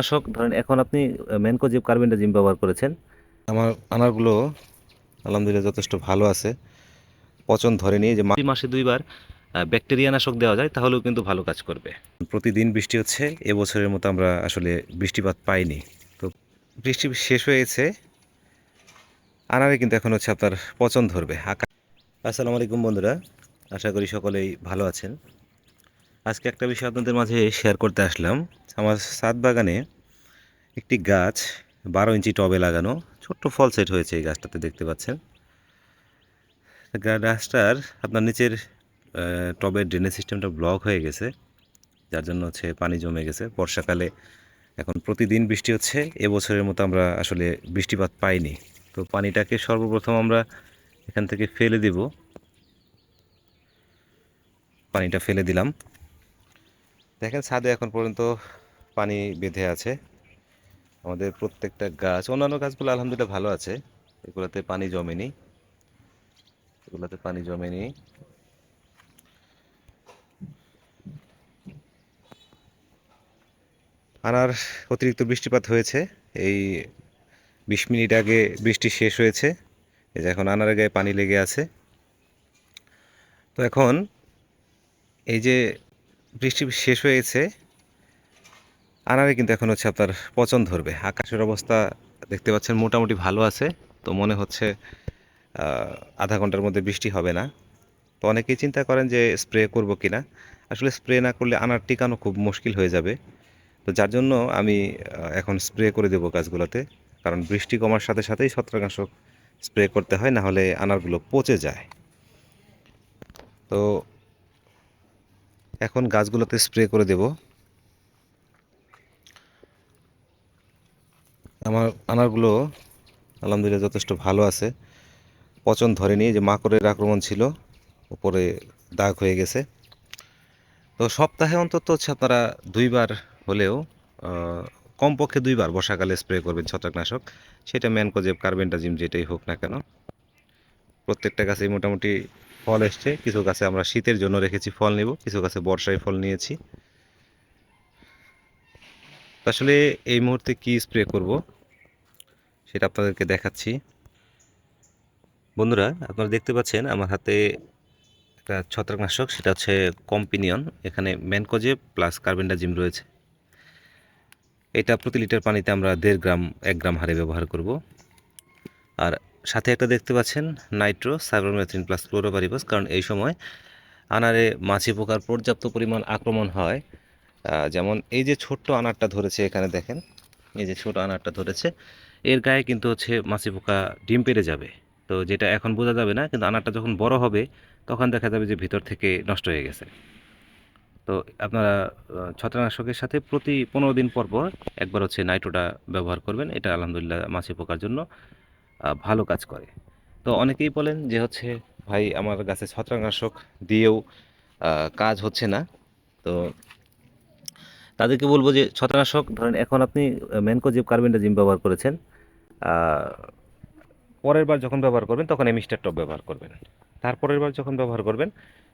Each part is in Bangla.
ছত্রাকনাশক ধরেন এখন আপনি ম্যানকোজিব কার্বেন্ডাজিম ব্যবহার করেছেন। আমার আনারগুলো আলহামদুলিল্লাহ যথেষ্ট ভালো আছে। পচন ধরেনি যে মাসে দুইবার ব্যাকটেরিয়া নাশক দেওয়া যায় তাহলেও কিন্তু ভালো কাজ করবে। প্রতিদিন বৃষ্টি হচ্ছে এবছরের মতো আমরা আসলে বৃষ্টিপাত পাইনি। তো বৃষ্টি শেষ হয়ে গেছে আনারে কিন্তু এখন হচ্ছে আপনার পচন ধরবে। আকা আসসালামু আলাইকুম বন্ধুরা আশা করি সকলেই ভালো আছেন। আজকে একটা বিষয় আপনাদের মাঝে শেয়ার করতে আসলাম। আমার সাত বাগানে একটি গাছ বারো ইঞ্চি টবে লাগানো ছোট্ট ফল সেট হয়েছে এই গাছটাতে দেখতে পাচ্ছেন। গাছটার আপনার নিচের টবের ড্রেনেজ সিস্টেমটা ব্লক হয়ে গেছে, যার জন্য হচ্ছে পানি জমে গেছে। বর্ষাকালে এখন প্রতিদিন বৃষ্টি হচ্ছে, এবছরের মতো আমরা আসলে বৃষ্টিপাত পাইনি। তো পানিটাকে সর্বপ্রথম আমরা এখান থেকে ফেলে দিব। পানিটা ফেলে দিলাম। দেখেন ছাদে এখন পর্যন্ত পানি বেঁধে আছে। আমাদের প্রত্যেকটা গাছ, অন্যান্য গাছগুলো আলহামদুলিল্লাহ ভালো আছে। এগুলোতে পানি জমেনি। এগুলোতে পানি জমেনি। আনার অতিরিক্ত বৃষ্টিপাত হয়েছে। এই বিশ মিনিট আগে বৃষ্টি শেষ হয়েছে। এই যে এখন আনারের গায়ে পানি লেগে আছে। তো এখন এই যে বৃষ্টি শেষ হয়েছে। আনারে কিন্তু এখন হচ্ছে আপনার পচন ধরবে। আকাশের অবস্থা দেখতে পাচ্ছেন মোটামুটি ভালো আছে। তো মনে হচ্ছে আধা ঘণ্টার মধ্যে বৃষ্টি হবে না। তো অনেকেই চিন্তা করেন যে স্প্রে করব কি না আসলে স্প্রে না করলে আনার টিকানো খুব মুশকিল হয়ে যাবে। তো যার জন্য আমি এখন স্প্রে করে দেবো গাছগুলোতে। কারণ বৃষ্টি কমার সাথে সাথেই ছত্রাকনাশক স্প্রে করতে হয়, না হলে আনারগুলো পচে যায়। তো এখন গাছগুলোতে স্প্রে করে দেব। আমার আনারগুলো আলহামদুলিল্লাহ যথেষ্ট ভালো আছে। পচন ধরেনি যে মাকড়ের আক্রমণ ছিল, উপরে দাগ হয়ে গেছে। তো সপ্তাহে অন্তত হচ্ছে আপনারা দুইবার হলেও কমপক্ষে দুইবার বর্ষাকালে স্প্রে করবেন ছত্রাকনাশক। সেটা ম্যানকোজেব, কার্বেন্টাজিম যেটাই হোক না কেন। প্রত্যেকটা গাছেই মোটামুটি ফল এসছে। কিছু গাছে আমরা শীতের জন্য রেখেছি ফল নেব, কিছু গাছে বর্ষায় ফল নিয়েছি। আসলে এই মুহূর্তে কি স্প্রে করব সেটা আপনাদেরকে দেখাচ্ছি। বন্ধুরা, আপনারা দেখতে পাচ্ছেন আমার হাতে একটা ছত্রাকনাশক, সেটা হচ্ছে কম্পিনিয়ন। এখানে ম্যানকোজে প্লাস কার্বেন্ডাজিম রয়েছে। এটা প্রতি লিটার পানিতে আমরা দেড় গ্রাম, এক গ্রাম হারে ব্যবহার করব। আর সাথে একটা দেখতে পাচ্ছেন নাইট্রো সাইবারমেথ্রিন প্লাস ক্লোরোপারিবাস কারণ এই সময় আনারে মাছি পোকার পর্যাপ্ত পরিমাণ আক্রমণ হয়। যেমন এই যে ছোট্ট আনারটা ধরেছে এখানে দেখেন এই যে ছোট আনারটা ধরেছে এর গায়ে কিন্তু হচ্ছে মাছি পোকা ডিম পেড়ে যাবে। তো যেটা এখন বোঝা যাবে না কিন্তু আনারটা যখন বড় হবে তখন দেখা যাবে যে ভিতর থেকে নষ্ট হয়ে গেছে। তো আপনারা আহ, ছত্রাকনাশকের সাথে প্রতি পনেরো দিন পর পর একবার হচ্ছে নাইট্রোটা ব্যবহার করবেন। এটা আলহামদুলিল্লাহ মাছি পোকার জন্য ভালো কাজ করে। তো অনেকেই বলেন যে হচ্ছে, ভাই, আমার গাছে ছত্রাকনাশক দিয়েও কাজ হচ্ছে না। তো তাদেরকে বলব যে, ছত্রাকনাশক, ধরেন এখন আপনি ম্যানকোজিব কার্বেন্ডাজিম ব্যবহার করেছেন পরের বার যখন ব্যবহার করবেন, তখন এমিস্টার টপ ব্যবহার করবেন। তারপরের বার যখন ব্যবহার করবেন,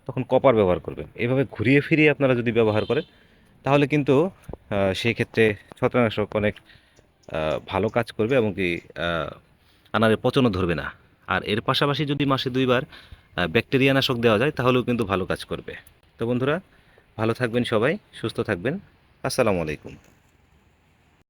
তখন কপার ব্যবহার করবেন। এভাবে ঘুরিয়ে ফিরিয়ে আপনারা যদি ব্যবহার করেন, তাহলে কিন্তু সেই ক্ষেত্রে ছত্রাকনাশক অনেক ভালো কাজ করবে এবং কি আনারে পচনও ধরবে না। আর এর পাশাপাশি যদি মাসে দুইবার ব্যাকটেরিয়া নাশক দেওয়া যায়, তাহলেও কিন্তু ভালো কাজ করবে। তো বন্ধুরা, ভালো থাকবেন সবাই, সুস্থ থাকবেন। আসসালামু আলাইকুম।